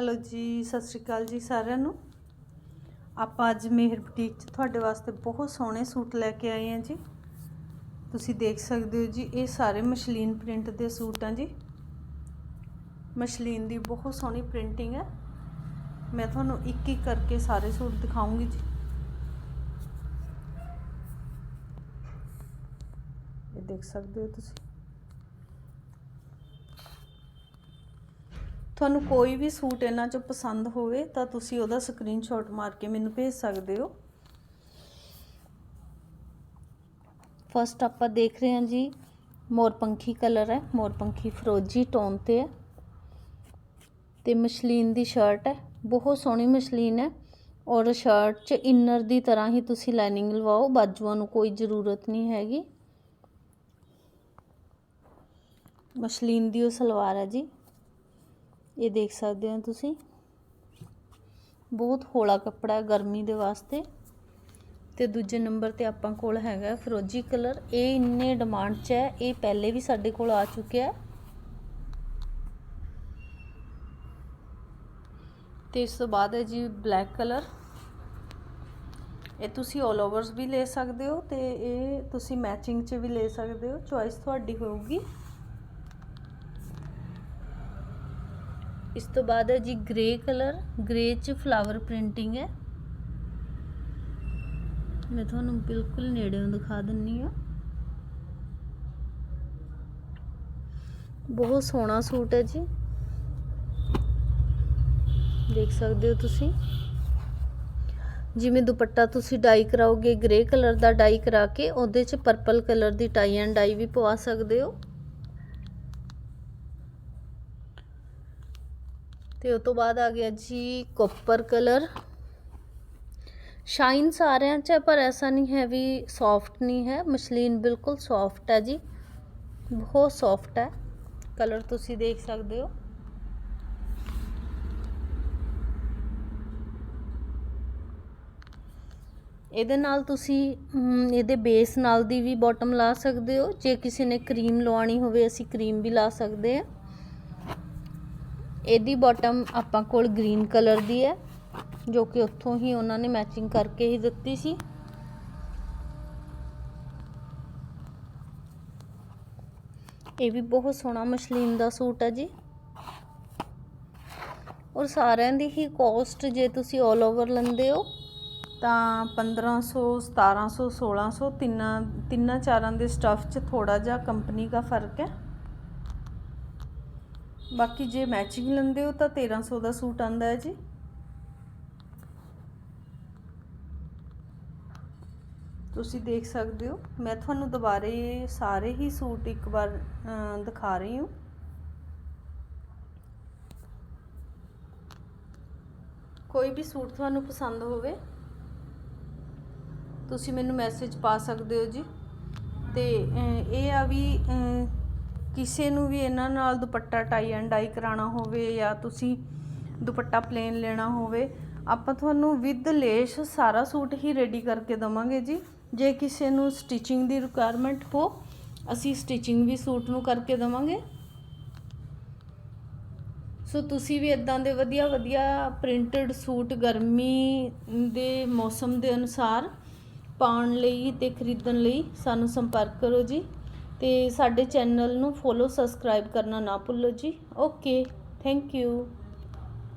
Hello ਜੀ, ਸਤਿ ਸ਼੍ਰੀ ਅਕਾਲ ਜੀ ਸਾਰਿਆਂ ਨੂੰ। ਆਪਾਂ ਅੱਜ ਮੇਹਰ ਬੁਟੀਕ 'ਚ ਤੁਹਾਡੇ ਵਾਸਤੇ ਬਹੁਤ ਸੋਹਣੇ ਸੂਟ ਲੈ ਕੇ ਆਏ ਹਾਂ ਜੀ। ਤੁਸੀਂ ਦੇਖ ਸਕਦੇ ਹੋ ਜੀ, ਇਹ ਸਾਰੇ ਮਸ਼ਲੀਨ ਪ੍ਰਿੰਟ ਦੇ ਸੂਟ ਆ ਜੀ। ਮਸ਼ਲੀਨ ਦੀ ਬਹੁਤ ਸੋਹਣੀ ਪ੍ਰਿੰਟਿੰਗ ਹੈ। ਮੈਂ ਤੁਹਾਨੂੰ ਇੱਕ ਇੱਕ ਕਰਕੇ ਸਾਰੇ ਸੂਟ ਦਿਖਾਉਂਗੀ ਜੀ। ਇਹ ਦੇਖ ਸਕਦੇ ਹੋ ਤੁਸੀਂ। ਤੁਹਾਨੂੰ ਕੋਈ ਵੀ ਸੂਟ ਇਹਨਾਂ ਚੋਂ ਪਸੰਦ ਹੋਵੇ, ਤਾਂ ਤੁਸੀਂ ਉਹਦਾ ਸਕਰੀਨਸ਼ਾਟ ਮਾਰ ਕੇ ਮੈਨੂੰ ਭੇਜ ਸਕਦੇ ਹੋ। ਫਸਟ ਆਪਾਂ ਦੇਖ ਰਹੇ ਹਾਂ ਜੀ ਮੋਰਪੰਖੀ ਕਲਰ ਹੈ ਮੋਰਪੰਖੀ ਫਰੋਜੀ ਟੋਨ ਤੇ ਹੈ। ਤੇ ਮਸ਼ਲੀਨ ਦੀ ਸ਼ਰਟ ਹੈ, ਬਹੁਤ ਸੋਹਣੀ ਮਸ਼ਲੀਨ ਹੈ। ਔਰ ਸ਼ਰਟ 'ਚ ਇਨਰ ਦੀ ਤਰ੍ਹਾਂ ਹੀ ਤੁਸੀਂ ਲਾਈਨਿੰਗ ਲਵਾਓ, ਬਾਜੂਆਂ ਨੂੰ ਕੋਈ ਜ਼ਰੂਰਤ ਨਹੀਂ ਹੈਗੀ। ਮਸ਼ਲੀਨ ਦੀ ਉਹ ਸਲਵਾਰ ਹੈ ਜੀ। ਇਹ ਦੇਖ ਸਕਦੇ ਹੋ ਤੁਸੀਂ। ਬਹੁਤ ਹੌਲਾ ਕੱਪੜਾ ਗਰਮੀ ਦੇ ਵਾਸਤੇ। ਤੇ ਦੂਜੇ ਨੰਬਰ ਤੇ ਆਪਾਂ ਕੋਲ ਹੈਗਾ ਫਰੋਜੀ ਕਲਰ। ਇਹ ਇੰਨੇ ਡਿਮਾਂਡ 'ਚ ਹੈ, ਇਹ ਪਹਿਲੇ ਵੀ ਸਾਡੇ ਕੋਲ ਆ ਚੁੱਕਿਆ ਹੈ। ਤੇ ਇਸ ਤੋਂ ਬਾਅਦ ਹੈ ਜੀ ਬਲੈਕ ਕਲਰ। ਇਹ ਤੁਸੀਂ 올 ਓਵਰਸ ਵੀ ਲੈ ਸਕਦੇ ਹੋ ਤੇ ਇਹ ਤੁਸੀਂ ਮੈਚਿੰਗ 'ਚ ਵੀ ਲੈ ਸਕਦੇ ਹੋ। ਚੁਆਇਸ ਤੁਹਾਡੀ ਹੋਊਗੀ। ਇਸ ਤੋਂ ਬਾਅਦ ਹੈ ਜੀ ਗ੍ਰੇ ਕਲਰ ਗ੍ਰੇ 'ਚ ਫਲਾਵਰ ਪ੍ਰਿੰਟਿੰਗ ਹੈ। ਮੈਂ ਤੁਹਾਨੂੰ ਬਿਲਕੁਲ ਨੇੜਿਓਂ ਦਿਖਾ ਦਿੰਨੀ ਆ ਬਹੁਤ ਸੋਹਣਾ ਸੂਟ ਹੈ ਜੀ। ਦੇਖ ਸਕਦੇ ਹੋ ਤੁਸੀਂ। ਜਿਵੇਂ ਦੁਪੱਟਾ ਤੁਸੀਂ ਡਾਈ ਕਰਾਓਗੇ ਗ੍ਰੇ ਕਲਰ ਦਾ ਡਾਈ ਕਰਾ ਕੇ, ਉਹਦੇ 'ਚ ਪਰਪਲ ਕਲਰ ਦੀ ਟਾਈ ਐਂਡ ਡਾਈ ਵੀ ਪਵਾ ਸਕਦੇ ਹੋ। ਤੇ ਉਸ ਤੋਂ ਬਾਅਦ ਆ ਗਿਆ ਜੀ ਕੋਪਰ ਕਲਰ ਸ਼ਾਈਨ ਸਾਰਿਆਂ 'ਚ ਹੈ ਪਰ ਐਸਾ ਨਹੀਂ ਹੈ ਵੀ ਸੌਫਟ ਨਹੀਂ ਹੈ। ਮਸ਼ਲੀਨ ਬਿਲਕੁਲ ਸੌਫਟ ਹੈ ਜੀ। ਬਹੁਤ ਸੌਫਟ ਹੈ। ਕਲਰ ਤੁਸੀਂ ਦੇਖ ਸਕਦੇ ਹੋ। ਇਹਦੇ ਨਾਲ ਤੁਸੀਂ ਇਹਦੇ ਬੇਸ ਨਾਲ ਦੀ ਵੀ ਬਾਟਮ ਲਾ ਸਕਦੇ ਹੋ। ਜੇ ਕਿਸੇ ਨੇ ਕਰੀਮ ਲਵਾਉਣੀ ਹੋਵੇ, ਅਸੀਂ ਕਰੀਮ ਵੀ ਲਾ ਸਕਦੇ ਹਾਂ। ਇਹਦੀ ਬਾਟਮ ਆਪਾਂ ਕੋਲ ਗ੍ਰੀਨ ਕਲਰ ਦੀ ਹੈ, ਜੋ ਕਿ ਉੱਥੋਂ ਹੀ ਉਹਨਾਂ ਨੇ ਮੈਚਿੰਗ ਕਰਕੇ ਹੀ ਦਿੱਤੀ ਸੀ। ਇਹ ਵੀ ਬਹੁਤ ਸੋਹਣਾ ਮਸ਼ਲੀਨ ਦਾ ਸੂਟ ਹੈ ਜੀ। ਔਰ ਸਾਰਿਆਂ ਦੀ ਹੀ ਕੋਸਟ ਜੇ ਤੁਸੀਂ 올 ਓਵਰ ਲੈਂਦੇ ਹੋ, ਤਾਂ 1500 1700 1600 ਤਿੰਨਾਂ ਤਿੰਨਾਂ ਚਾਰਾਂ ਦੇ ਸਟਫ 'ਚ ਥੋੜਾ ਜਿਹਾ ਕੰਪਨੀ ਦਾ ਫ਼ਰਕ ਹੈ। ਬਾਕੀ ਜੇ ਮੈਚਿੰਗ ਲੈਂਦੇ ਹੋ ਤਾਂ 1300 ਦਾ ਸੂਟ ਆਂਦਾ ਹੈ ਜੀ। ਤੁਸੀਂ ਦੇਖ ਸਕਦੇ ਹੋ, ਮੈਂ ਤੁਹਾਨੂੰ ਦੁਬਾਰੇ ਸਾਰੇ ਹੀ ਸੂਟ ਇੱਕ ਵਾਰ ਦਿਖਾ ਰਹੀ ਹਾਂ। ਕੋਈ ਵੀ ਸੂਟ ਤੁਹਾਨੂੰ ਪਸੰਦ ਹੋਵੇ, ਤੁਸੀਂ ਮੈਨੂੰ ਮੈਸੇਜ ਪਾ ਸਕਦੇ ਹੋ ਜੀ। ਤੇ ਇਹ ਆ ਵੀ ਕਿਸੇ ਨੂੰ ਵੀ ਇਹਨਾਂ ਨਾਲ ਦੁਪੱਟਾ ਟਾਈ ਐਂਡ ਡਾਈ ਕਰਾਉਣਾ ਹੋਵੇ ਜਾਂ ਤੁਸੀਂ ਦੁਪੱਟਾ ਪਲੇਨ ਲੈਣਾ ਹੋਵੇ, ਆਪਾਂ ਤੁਹਾਨੂੰ ਵਿਦ ਲੇਸ ਸਾਰਾ ਸੂਟ ਹੀ ਰੈਡੀ ਕਰਕੇ ਦਵਾਂਗੇ ਜੀ। ਜੇ ਕਿਸੇ ਨੂੰ ਸਟਿਚਿੰਗ ਦੀ ਰਿਕੁਆਇਰਮੈਂਟ ਹੋ, ਅਸੀਂ ਸਟਿਚਿੰਗ ਵੀ ਸੂਟ ਨੂੰ ਕਰਕੇ ਦਵਾਂਗੇ। ਸੋ ਤੁਸੀਂ ਵੀ ਇਦਾਂ ਦੇ ਵਧੀਆ ਵਧੀਆ ਪ੍ਰਿੰਟਡ ਸੂਟ ਗਰਮੀ ਦੇ ਮੌਸਮ ਦੇ ਅਨੁਸਾਰ ਪਾਉਣ ਲਈ ਤੇ ਖਰੀਦਣ ਲਈ ਸਾਨੂੰ ਸੰਪਰਕ ਕਰੋ ਜੀ। ਅਤੇ ਸਾਡੇ ਚੈਨਲ ਨੂੰ ਫੋਲੋ ਸਬਸਕ੍ਰਾਈਬ ਕਰਨਾ ਨਾ ਭੁੱਲੋ ਜੀ। Okay thank you